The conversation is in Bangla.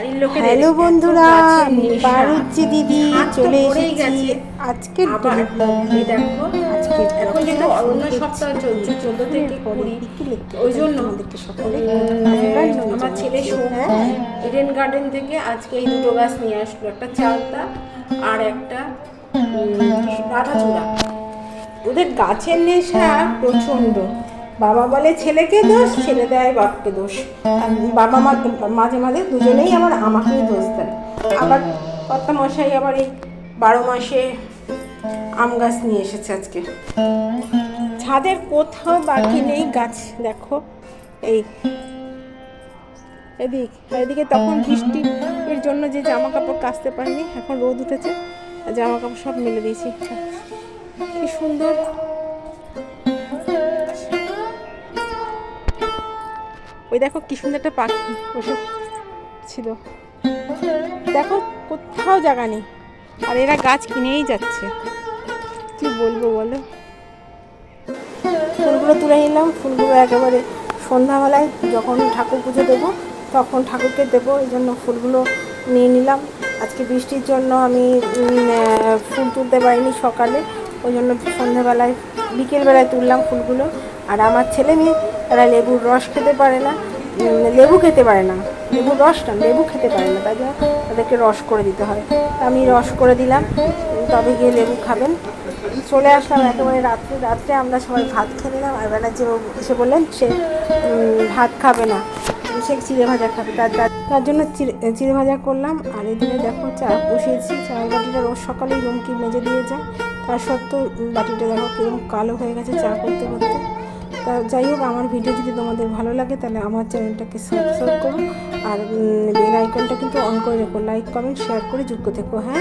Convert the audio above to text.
হ্যালো বন্ধুরা নেশা। দিদি চলে এসেছি। আজকের এখন যেহেতু অরণ্য সপ্তাহ চলছে চোদ্দ থেকে কুড়ি। ওই জন্য আমাদেরকে সকলে আমার ছেলে ইডেন গার্ডেন থেকে আজকে এই দুটো গাছ নিয়ে আসলো একটা চালতা আর একটা রাধাচূড়া ওদের গাছের নেশা প্রচণ্ড। বাবা বলে, ছেলেকে দোষ, ছেলে দেয় বাপকে দোষ। বাবা মা, মাঝে মাঝে দুজনেই আমার আমাকেই দোষ দেয়। আবার কর্তা মশাই আবার এই বারো মাসে আম গাছ নিয়ে এসেছে আজকে। ছাদের কোথাও বাকি নেই গাছ, দেখো। এই এদিক, এদিকে তখন বৃষ্টি এর জন্য যে জামা কাপড় কাচতে পারিনি, এখন রোদ উঠেছে জামা কাপড় সব মেলে দিয়েছি। কি সুন্দর। ওই দেখো কি সুন্দর একটা পাখি ওসব ছিল। দেখো কোথাও জায়গা নেই। আর এরা গাছ কিনেই যাচ্ছে। কি বলব বলো? ফুলগুলো তুলে নিলাম। ফুলগুলো একেবারে সন্ধ্যাবেলায় যখন ঠাকুর পুজো দেবো, তখন ঠাকুরকে দেবো। এই জন্য ফুলগুলো নিয়ে নিলাম। আজকে বৃষ্টির জন্য আমি ফুল তুলতে পারিনি সকালে। ওই জন্য সন্ধ্যাবেলায়, বিকেলবেলায় তুললাম ফুলগুলো। আর আমার ছেলে মেয়ে তারা লেবুর রস খেতে পারে না লেবু খেতে পারে না। লেবুর রস না লেবু খেতে পারে না, তাই জন্য তাদেরকে রস করে দিতে হয়। আমি রস করে দিলাম, তবে গিয়ে লেবু খাবেন। চলে আসলাম একেবারে রাত্রে রাত্রে আমরা সবাই ভাত খেয়ে নিলাম, আর ব্যানার্জি এসে বললেন, সে ভাত খাবে না। সে চিড়ে ভাজা খাবে, তার, তার- জন্য চিড়ে চিড়ে ভাজা করলাম। আর এদিকে দেখো চা বসিয়েছি, চায়ের বাটিটা রোজ সকালে রুমকি মেজে দিয়ে যায় তার সত্ত্বেও বাটিটা দেখো কীরকম কালো হয়ে গেছে চা করতে করতে। তা যাই হোক, আমার ভিডিও যদি তোমাদের ভালো লাগে, তাহলে আমার চ্যানেলটাকে সাবস্ক্রাইব করো। আর বেল আইকনটা কিন্তু অন করে রেখো। লাইক কমেন্ট শেয়ার করে যুক্ত থেকো হ্যাঁ?